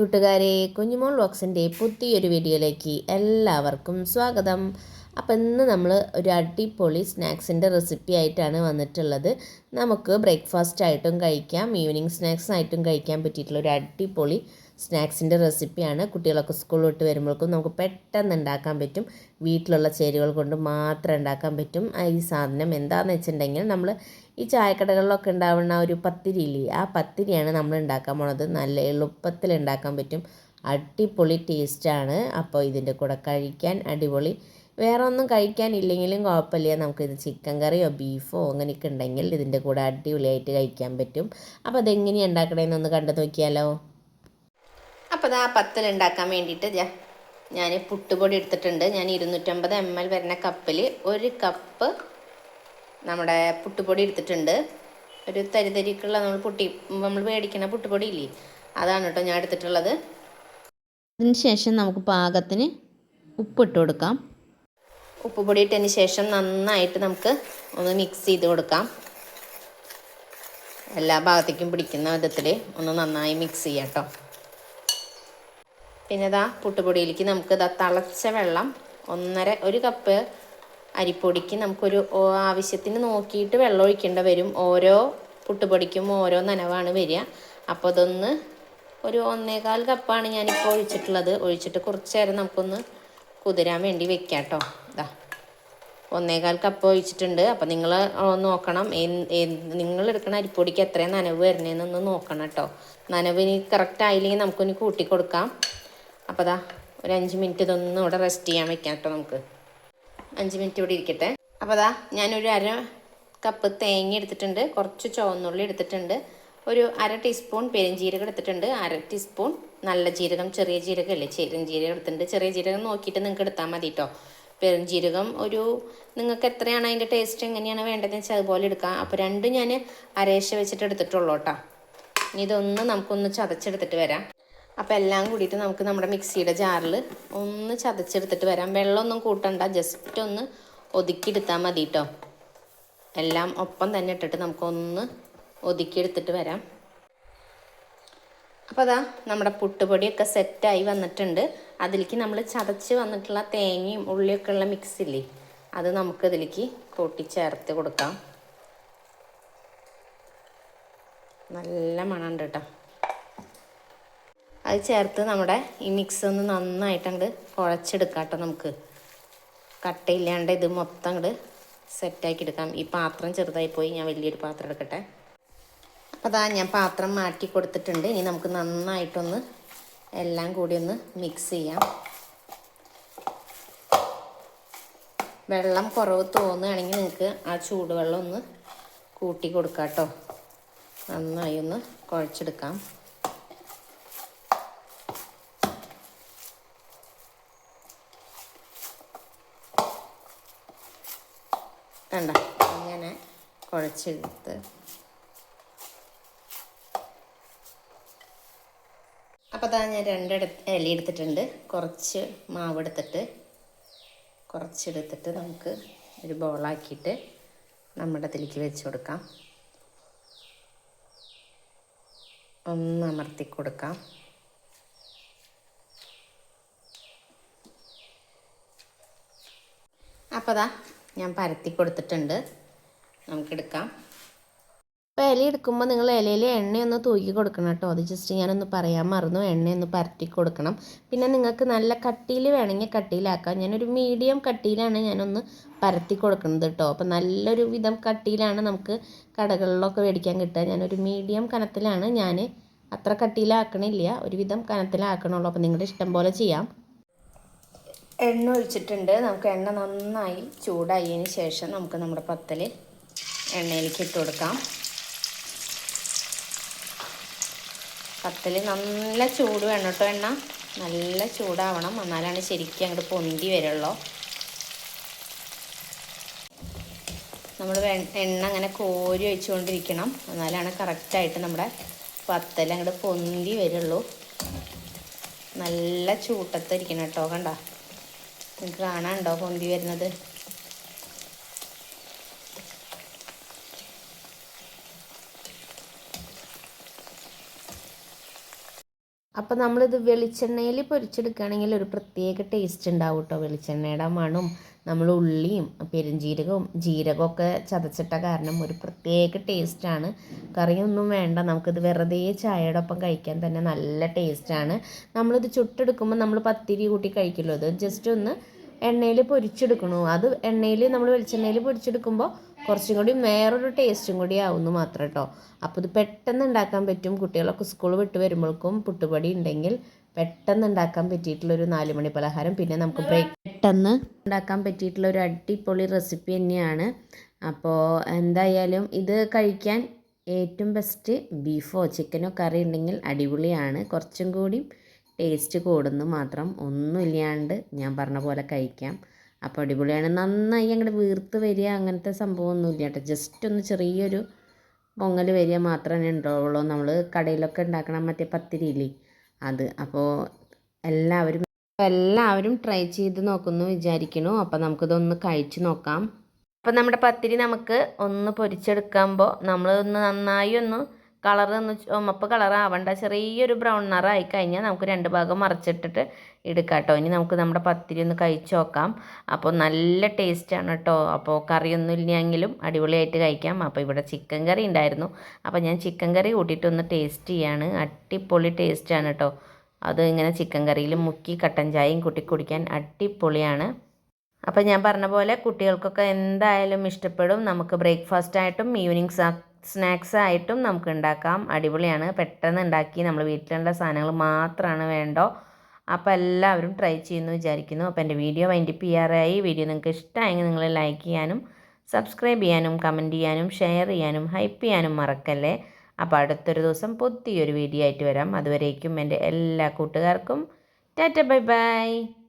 കൂട്ടുകാരെ കുഞ്ഞുമോൾ ബോക്സിന്റെ പുതിയൊരു വീഡിയോയിലേക്ക് എല്ലാവർക്കും സ്വാഗതം. അപ്പോൾ ഇന്ന് നമ്മൾ ഒരു അടിപൊളി സ്നാക്സിന്റെ റെസിപ്പി ആയിട്ടാണ് വന്നിട്ടുള്ളത്. നമുക്ക് ബ്രേക്ക്ഫാസ്റ്റ് ആയിട്ടും കഴിക്കാം ഈവനിങ് സ്നാക്സ് ആയിട്ടും കഴിക്കാൻ പറ്റിയിട്ടുള്ള ഒരു അടിപൊളി സ്നാക്സിന്റെ റെസിപ്പിയാണ്. കുട്ടികളൊക്കെ സ്കൂൾ വിട്ട് വരുമ്പോഴേക്കും നമുക്ക് പെട്ടെന്ന് ഉണ്ടാക്കാൻ പറ്റും. വീട്ടിലുള്ള ചേരുവകൾ കൊണ്ട് മാത്രം ഉണ്ടാക്കാൻ പറ്റും. ഈ സാധനം എന്താണെന്ന് വെച്ചിട്ടുണ്ടെങ്കിൽ നമ്മൾ ഈ ചായക്കടകളിലൊക്കെ ഉണ്ടാവുന്ന ഒരു പത്തിരി ഇല്ലേ? ആ പത്തിരിയാണ് നമ്മൾ ഉണ്ടാക്കാൻ പോണത്. നല്ല എളുപ്പത്തിൽ ഉണ്ടാക്കാൻ പറ്റും. അടിപൊളി ടേസ്റ്റാണ്. അപ്പോൾ ഇതിന്റെ കൂടെ കഴിക്കാൻ അടിപൊളി. വേറെ ഒന്നും കഴിക്കാനില്ലെങ്കിലും കുഴപ്പമില്ല. നമുക്കിത് ചിക്കൻ കറിയോ ബീഫോ അങ്ങനെയൊക്കെ ഉണ്ടെങ്കിൽ ഇതിന്റെ കൂടെ അടിപൊളിയായിട്ട് കഴിക്കാൻ പറ്റും. അപ്പോൾ അതെങ്ങനെയാണ് ഉണ്ടാക്കണേന്നൊന്ന് കണ്ടു നോക്കിയാലോ. അപ്പോൾ ആ പത്തൽ ഉണ്ടാക്കാൻ വേണ്ടിയിട്ട് ഞാൻ പുട്ടുപൊടി എടുത്തിട്ടുണ്ട്. ഞാൻ ഇരുന്നൂറ്റമ്പത് എം എൽ വരുന്ന കപ്പിൽ ഒരു കപ്പ് നമ്മുടെ പുട്ടുപൊടി എടുത്തിട്ടുണ്ട്. ഒരു തരിതരിക്കുള്ള നമ്മൾ പുട്ടി നമ്മൾ മേടിക്കുന്ന പുട്ടുപൊടി ഇല്ലേ? അതാണ് കേട്ടോ ഞാൻ എടുത്തിട്ടുള്ളത്. അതിന് ശേഷം നമുക്ക് പാകത്തിന് ഉപ്പിട്ട് കൊടുക്കാം. ഉപ്പ് പൊടി ഇട്ടതിന് ശേഷം നന്നായിട്ട് നമുക്ക് ഒന്ന് മിക്സ് ചെയ്ത് കൊടുക്കാം. എല്ലാ ഭാഗത്തേക്കും പിടിക്കുന്ന വിധത്തിൽ ഒന്ന് നന്നായി മിക്സ് ചെയ്യാം കേട്ടോ. പിന്നെ ഇതാ പുട്ടുപൊടിയിലേക്ക് നമുക്ക് ഇതാ തിളച്ച വെള്ളം ഒന്നര ഒരു കപ്പ് അരിപ്പൊടിക്ക് നമുക്കൊരു ആവശ്യത്തിന് നോക്കിയിട്ട് വെള്ളം ഒഴിക്കേണ്ട വരും. ഓരോ പുട്ടുപൊടിക്കും ഓരോ നനവാണ് വരിക. അപ്പോൾ അതൊന്ന് ഒരു ഒന്നേകാൽ കപ്പാണ് ഞാനിപ്പോൾ ഒഴിച്ചിട്ടുള്ളത്. ഒഴിച്ചിട്ട് കുറച്ച് നേരം നമുക്കൊന്ന് കുതിരാൻ വേണ്ടി വെക്കാം കേട്ടോ ഇതാ ഒന്നേകാൽ കപ്പ് ഒഴിച്ചിട്ടുണ്ട്. അപ്പം നിങ്ങൾ നോക്കണം. നിങ്ങൾ എടുക്കുന്ന അരിപ്പൊടിക്ക് എത്രയും നനവ് വരുന്നതെന്നൊന്ന് നോക്കണം കേട്ടോ നനവിന് കറക്റ്റ് ആയില്ലെങ്കിൽ നമുക്കൊന്ന് കൂട്ടി കൊടുക്കാം അപ്പോൾ അതാ ഒരു അഞ്ച് മിനിറ്റ് ഇതൊന്നും ഇവിടെ റെസ്റ്റ് ചെയ്യാൻ വെക്കാം കേട്ടോ നമുക്ക്. അഞ്ച് മിനിറ്റ് ഇവിടെ ഇരിക്കട്ടെ. അപ്പോൾ അതാ ഞാനൊരു അര കപ്പ് തേങ്ങ എടുത്തിട്ടുണ്ട്. കുറച്ച് ചുവന്നുള്ളി എടുത്തിട്ടുണ്ട്. ഒരു അര ടീസ്പൂൺ പെരുംജീരകം എടുത്തിട്ടുണ്ട്. അര ടീസ്പൂൺ നല്ല ജീരകം ചെറിയ ജീരകം അല്ലേ ചെറിയ എടുത്തിട്ടുണ്ട്. ചെറിയ ജീരകം നോക്കിയിട്ട് നിങ്ങൾക്ക് എടുത്താൽ മതി കേട്ടോ പെരുംജീരകം ഒരു നിങ്ങൾക്ക് എത്രയാണ് അതിന്റെ ടേസ്റ്റ് എങ്ങനെയാണ് വേണ്ടതെന്ന് വെച്ചാൽ അതുപോലെ എടുക്കാം. അപ്പോൾ രണ്ടും ഞാൻ അരേശ വെച്ചിട്ട് എടുത്തിട്ടുള്ളൂ കേട്ടോ ഇനി ഇതൊന്ന് നമുക്കൊന്ന് ചതച്ചെടുത്തിട്ട് വരാം. അപ്പോൾ എല്ലാം കൂടിയിട്ട് നമുക്ക് നമ്മുടെ മിക്സിയുടെ ജാറിൽ ഒന്ന് ചതച്ചെടുത്തിട്ട് വരാം. വെള്ളമൊന്നും കൂട്ടണ്ട. ജസ്റ്റ് ഒന്ന് ഒതുക്കിയെടുത്താൽ മതി കേട്ടോ എല്ലാം ഒപ്പം തന്നെ ഇട്ടിട്ട് നമുക്കൊന്ന് ഒതുക്കിയെടുത്തിട്ട് വരാം. അപ്പോൾ അതാ നമ്മുടെ പുട്ടുപൊടിയൊക്കെ സെറ്റായി വന്നിട്ടുണ്ട്. അതിലേക്ക് നമ്മൾ ചതച്ച് വന്നിട്ടുള്ള തേങ്ങയും ഉള്ളിയൊക്കെ ഉള്ള മിക്സില്ലേ അത് നമുക്ക് ഇതിലേക്ക് കൂട്ടിച്ചേർത്ത് കൊടുക്കാം. നല്ല മണമുണ്ട് കേട്ടോ അത് ചേർത്ത് നമ്മുടെ ഈ മിക്സ് ഒന്ന് നന്നായിട്ട് അങ്ങോട്ട് കുഴച്ചെടുക്കാം കേട്ടോ നമുക്ക്. കട്ടയില്ലാണ്ട് ഇത് മൊത്തം അങ്ങോട്ട് സെറ്റാക്കി എടുക്കാം. ഈ പാത്രം ചെറുതായി പോയി ഞാൻ വലിയൊരു പാത്രം എടുക്കട്ടെ. അപ്പോൾ അതാ ഞാൻ പാത്രം മാറ്റി കൊടുത്തിട്ടുണ്ട്. ഇനി നമുക്ക് നന്നായിട്ടൊന്ന് എല്ലാം കൂടി ഒന്ന് മിക്സ് ചെയ്യാം. വെള്ളം കുറവ് തോന്നുകയാണെങ്കിൽ നിങ്ങൾക്ക് ആ ചൂടുവെള്ളം ഒന്ന് കൂട്ടി കൊടുക്കാം കേട്ടോ നന്നായി ഒന്ന് കുഴച്ചെടുക്കാം. കണ്ട? ഇങ്ങനെ കുഴച്ചെടുത്ത്. അപ്പോൾ അതാ ഞാൻ രണ്ടെടുത്ത് ഇല എടുത്തിട്ടുണ്ട്. കുറച്ച് മാവ് എടുത്തിട്ട് കുറച്ചെടുത്തിട്ട് നമുക്ക് ഒരു ബോളാക്കിയിട്ട് നമ്മുടെ അതിലേക്ക് വെച്ച് കൊടുക്കാം. ഒന്ന് അമർത്തി കൊടുക്കാം. അപ്പോൾ അതാ ഞാൻ പരത്തി കൊടുത്തിട്ടുണ്ട്. നമുക്കെടുക്കാം. അപ്പോൾ ഇല എടുക്കുമ്പോൾ നിങ്ങൾ ഇലയിൽ എണ്ണയൊന്ന് തൂക്കി കൊടുക്കണം കേട്ടോ. അത് ജസ്റ്റ് ഞാനൊന്ന് പറയാൻ മറന്നു. എണ്ണയൊന്ന് പരത്തി കൊടുക്കണം. പിന്നെ നിങ്ങൾക്ക് നല്ല കട്ടിയിൽ വേണമെങ്കിൽ കട്ടിയിലാക്കാം. ഞാനൊരു മീഡിയം കട്ടിയിലാണ് ഞാനൊന്ന് പരത്തി കൊടുക്കുന്നത് കേട്ടോ. അപ്പോൾ നല്ലൊരു വിധം കട്ടിയിലാണ് നമുക്ക് കടകളിലൊക്കെ മേടിക്കാൻ കിട്ടുക. ഞാനൊരു മീഡിയം കനത്തിലാണ്. ഞാൻ അത്ര കട്ടിയിലാക്കണില്ല. ഒരുവിധം കനത്തിലാക്കണുള്ളൂ. അപ്പോൾ നിങ്ങളുടെ ഇഷ്ടം പോലെ ചെയ്യാം. എണ്ണ ഒഴിച്ചിട്ടുണ്ട്. നമുക്ക് എണ്ണ നന്നായി ചൂടായതിന് ശേഷം നമുക്ക് നമ്മുടെ പത്തൽ എണ്ണയിലേക്ക് ഇട്ട് കൊടുക്കാം. പത്തൽ നല്ല ചൂട് വേണം കേട്ടോ എണ്ണ. നല്ല ചൂടാവണം. എന്നാലാണ് ശരിക്കും അങ്ങോട്ട് പൊന്തി വരുള്ളൂ. നമ്മൾ എണ്ണ അങ്ങനെ കോരി ഒഴിച്ചുകൊണ്ടിരിക്കണം. എന്നാലാണ് കറക്റ്റായിട്ട് നമ്മുടെ പത്തൽ അങ്ങോട്ട് പൊന്തി വരുള്ളൂ. നല്ല ചൂട്ടത്തിരിക്കണം കേട്ടോ. കണ്ട? നിങ്ങൾക്ക് കാണാനുണ്ടോ പൊന്തി വരുന്നത്? അപ്പോൾ നമ്മളിത് വെളിച്ചെണ്ണയിൽ പൊരിച്ചെടുക്കുകയാണെങ്കിൽ ഒരു പ്രത്യേക ടേസ്റ്റ് ഉണ്ടാവും കേട്ടോ വെളിച്ചെണ്ണയുടെ മണവും നമ്മൾ ഉള്ളിയും പെരുംജീരകവും ജീരകമൊക്കെ ചതച്ചിട്ട കാരണം ഒരു പ്രത്യേക ടേസ്റ്റാണ് കറിയൊന്നും വേണ്ട നമുക്കിത് വെറുതെ ചായയുടെ ഒപ്പം കഴിക്കാൻ തന്നെ നല്ല ടേസ്റ്റാണ് നമ്മളിത് ചുട്ടെടുക്കുമ്പോൾ നമ്മൾ പത്തിരി കൂട്ടി കഴിക്കുമല്ലോ. ഇത് ജസ്റ്റ് ഒന്ന് എണ്ണയിൽ പൊരിച്ചെടുക്കണു. അത് എണ്ണയിൽ നമ്മൾ വെളിച്ചെണ്ണയിൽ പൊരിച്ചെടുക്കുമ്പോൾ കുറച്ചും കൂടി വേറൊരു ടേസ്റ്റും കൂടി ആവുന്നു മാത്രം കേട്ടോ അപ്പോൾ ഇത് പെട്ടെന്ന് ഉണ്ടാക്കാൻ പറ്റും. കുട്ടികളൊക്കെ സ്കൂൾ വിട്ട് വരുമ്പോഴേക്കും പുട്ടുപൊടി ഉണ്ടെങ്കിൽ പെട്ടെന്ന് ഉണ്ടാക്കാൻ പറ്റിയിട്ടുള്ളൊരു നാല് മണി പലഹാരം. പിന്നെ നമുക്ക് ബ്രേക്ക് പെട്ടെന്ന് ഉണ്ടാക്കാൻ പറ്റിയിട്ടുള്ള ഒരു അടിപൊളി റെസിപ്പി തന്നെയാണ്. അപ്പോൾ എന്തായാലും ഇത് കഴിക്കാൻ ഏറ്റവും ബെസ്റ്റ് ബീഫോ ചിക്കനോ കറി ഉണ്ടെങ്കിൽ അടിപൊളിയാണ്. കുറച്ചും കൂടി ടേസ്റ്റ് കൂടുന്നു മാത്രം. ഒന്നുമില്ലാണ്ട് ഞാൻ പറഞ്ഞ പോലെ കഴിക്കാം. അപ്പോൾ അടിപൊളിയാണ്. നന്നായി അങ്ങോട്ട് വീർത്ത് വരിക അങ്ങനത്തെ സംഭവമൊന്നുമില്ല കേട്ടോ. ജസ്റ്റ് ഒന്ന് ചെറിയൊരു പൊങ്ങൽ വരിക മാത്രമേ ഉണ്ടാവുള്ളൂ. നമ്മൾ കടയിലൊക്കെ ഉണ്ടാക്കണം മറ്റേ പത്തിരിയില്ലേ അത്. അപ്പോൾ എല്ലാവരും എല്ലാവരും ട്രൈ ചെയ്ത് നോക്കുന്നു വിചാരിക്കണു. അപ്പോൾ നമുക്കിതൊന്ന് കഴിച്ച് നോക്കാം. അപ്പോൾ നമ്മുടെ പത്തിരി നമുക്ക് ഒന്ന് പൊരിച്ചെടുക്കുമ്പോൾ നമ്മളൊന്ന് നന്നായി ഒന്ന് കളർ ഒന്ന് ചുമപ്പ് കളർ ആവണ്ട. ചെറിയൊരു ബ്രൗൺ നിറായി കഴിഞ്ഞാൽ നമുക്ക് രണ്ട് ഭാഗം മറിച്ചിട്ടിട്ട് എടുക്കാം കേട്ടോ ഇനി നമുക്ക് നമ്മുടെ പത്തിരി ഒന്ന് കഴിച്ചു നോക്കാം. അപ്പോൾ നല്ല ടേസ്റ്റാണ് കേട്ടോ അപ്പോൾ കറിയൊന്നും ഇല്ലെങ്കിലും അടിപൊളിയായിട്ട് കഴിക്കാം. അപ്പോൾ ഇവിടെ ചിക്കൻ കറി ഉണ്ടായിരുന്നു. അപ്പോൾ ഞാൻ ചിക്കൻ കറി കൂട്ടിയിട്ടൊന്ന് ടേസ്റ്റ് ചെയ്യാണ്. അടിപൊളി ടേസ്റ്റാണ് കേട്ടോ അത് ഇങ്ങനെ ചിക്കൻ കറിയിൽ മുക്കി കട്ടൻ ചായയും കൂട്ടി കുടിക്കാൻ അടിപൊളിയാണ്. അപ്പോൾ ഞാൻ പറഞ്ഞ പോലെ കുട്ടികൾക്കൊക്കെ എന്തായാലും ഇഷ്ടപ്പെടും. നമുക്ക് ബ്രേക്ക്ഫാസ്റ്റ് ആയിട്ടും ഈവനിങ് സ്നാക്സ് ആയിട്ടും നമുക്ക് ഉണ്ടാക്കാം അടിപൊളിയാണ്. പെട്ടെന്ന് ഉണ്ടാക്കി നമ്മൾ വീട്ടിലുള്ള സാധനങ്ങൾ മാത്രമാണ് വേണ്ടോ? അപ്പോൾ എല്ലാവരും ട്രൈ ചെയ്യുന്നു വിചാരിക്കുന്നു. അപ്പോൾ എന്റെ വീഡിയോ വൈൻഡപ്പ് ചെയ്യാറായി. വീഡിയോ നിങ്ങൾക്ക് ഇഷ്ടമായെങ്കിൽ നിങ്ങൾ ലൈക്ക് ചെയ്യാനും സബ്സ്ക്രൈബ് ചെയ്യാനും കമന്റ് ചെയ്യാനും ഷെയർ ചെയ്യാനും ഹൈപ്പ് ചെയ്യാനും മറക്കല്ലേ? അപ്പോൾ അടുത്തൊരു ദിവസം പുതിയൊരു വീഡിയോ ആയിട്ട് വരാം. അതുവരേക്കും എന്റെ എല്ലാ കൂട്ടുകാർക്കും. Tata bye bye.